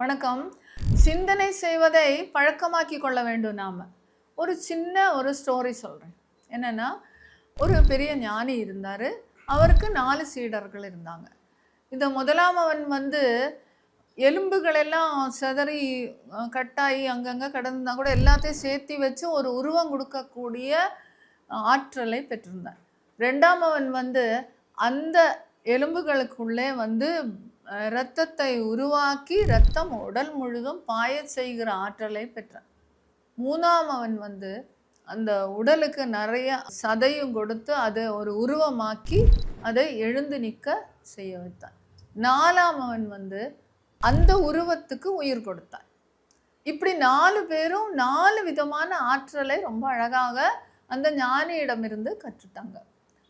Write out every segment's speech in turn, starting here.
வணக்கம். சிந்தனை செய்வதை பழக்கமாக்கி கொள்ள வேண்டும் நாம். ஒரு சின்ன ஒரு ஸ்டோரி சொல்கிறேன் என்னென்னா ஒரு பெரிய ஞானி இருந்தார். அவருக்கு நாலு சீடர்கள் இருந்தாங்க. இந்த முதலாமவன் வந்து எலும்புகளெல்லாம் சிதறி கட்டாயி அங்கங்கே கடந்தா கூட எல்லாத்தையும் சேர்த்து வச்சு ஒரு உருவம் கொடுக்கக்கூடிய ஆற்றலை பெற்றிருந்தான் ரெண்டாமவன் வந்து அந்த எலும்புகளுக்குள்ளே வந்து இரத்தத்தை உருவாக்கி இரத்தம் உடல் முழுதும் பாய செய்கிற ஆற்றலை பெற்றான். மூணாம் அவன் வந்து அந்த உடலுக்கு நிறைய சதையும் கொடுத்து அதை ஒரு உருவமாக்கி அதை எழுந்து நிற்க செய்ய வைத்தான். நாலாம் அவன் வந்து அந்த உருவத்துக்கு உயிர் கொடுத்தான். இப்படி நாலு பேரும் நாலு விதமான ஆற்றலை ரொம்ப அழகாக அந்த ஞானியிடமிருந்து கற்றுட்டாங்க.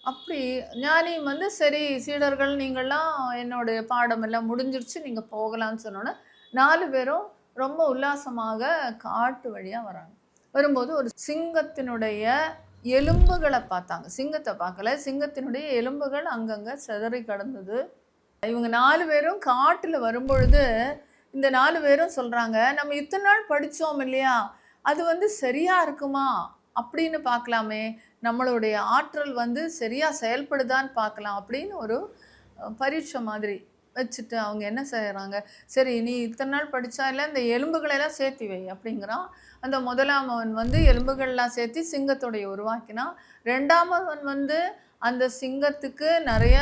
அப்படி ஞானியும் வந்து சரி சீடர்கள் நீங்கள்லாம் என்னுடைய பாடம் எல்லாம் முடிஞ்சிருச்சு நீங்கள் போகலாம்னு சொன்னோன்னே நாலு பேரும் ரொம்ப உல்லாசமாக காட்டு வழியாக வராங்க. வரும்போது ஒரு சிங்கத்தினுடைய எலும்புகளை பார்த்தாங்க. சிங்கத்தை பார்க்கல சிங்கத்தினுடைய எலும்புகள் அங்கங்கே சிதறி கிடந்தது. இவங்க நாலு பேரும் காட்டில் வரும்பொழுது இந்த நாலு பேரும் சொல்கிறாங்க நம்ம இத்தனை நாள் படித்தோம் இல்லையா? அது வந்து சரியாக இருக்குமா? அப்படின்னு பார்க்கலாமே. நம்மளுடைய ஆற்றல் வந்து சரியாக செயல்படுதான்னு பார்க்கலாம் அப்படின்னு ஒரு பரீட்சை மாதிரி வச்சுட்டு அவங்க என்ன செய்கிறாங்க சரி நீ இத்தனை நாள் படித்தா இல்லை இந்த எலும்புகளெல்லாம் சேர்த்தி வை அப்படிங்கிறான். அந்த முதலாம் வந்து எலும்புகள்லாம் சேர்த்து சிங்கத்துடைய உருவாக்கினான். ரெண்டாமவன் வந்து அந்த சிங்கத்துக்கு நிறைய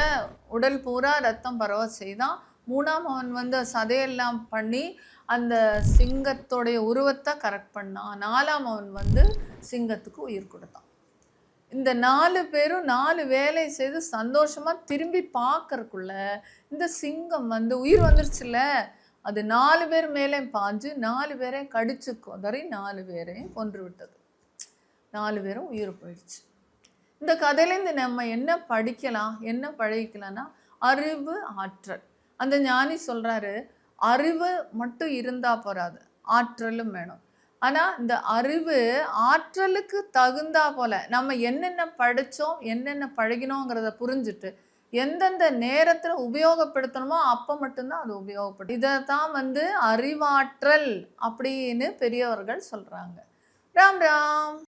உடல் பூரா ரத்தம் பரவ செய்தான். மூணாம் அவன் வந்து சதையெல்லாம் பண்ணி அந்த சிங்கத்தோடைய உருவத்தை கரெக்ட் பண்ணான். நாலாம் அவன் வந்து சிங்கத்துக்கு உயிர் கொடுத்தான். இந்த நாலு பேரும் நாலு வேலை செய்து சந்தோஷமாக திரும்பி பார்க்கறக்குள்ள இந்த சிங்கம் வந்து உயிர் வந்துருச்சுல்ல? அது நாலு பேர் மேலே பாஞ்சு நாலு பேரையும் கடிச்சு கொதறி நாலு பேரையும் கொன்று விட்டது. நாலு பேரும் உயிர் போயிடுச்சு. இந்த கதையிலேருந்து நம்ம என்ன படிக்கலாம் என்ன பழகிக்கலாம்னா அறிவு ஆற்றல். அந்த ஞானி சொல்கிறாரு அறிவு மட்டும் இருந்தால் போகாது ஆற்றலும் வேணும். ஆனால் இந்த அறிவு ஆற்றலுக்கு தகுந்தா போல நம்ம என்னென்ன படித்தோம் என்னென்ன பழகினோங்கிறத புரிஞ்சுட்டு எந்தெந்த நேரத்தில் உபயோகப்படுத்தணுமோ அப்போ மட்டும்தான் அது உபயோகப்படும். இதை தான் வந்து அறிவாற்றல் அப்படின்னு பெரியவர்கள் சொல்கிறாங்க ராம் ராம்.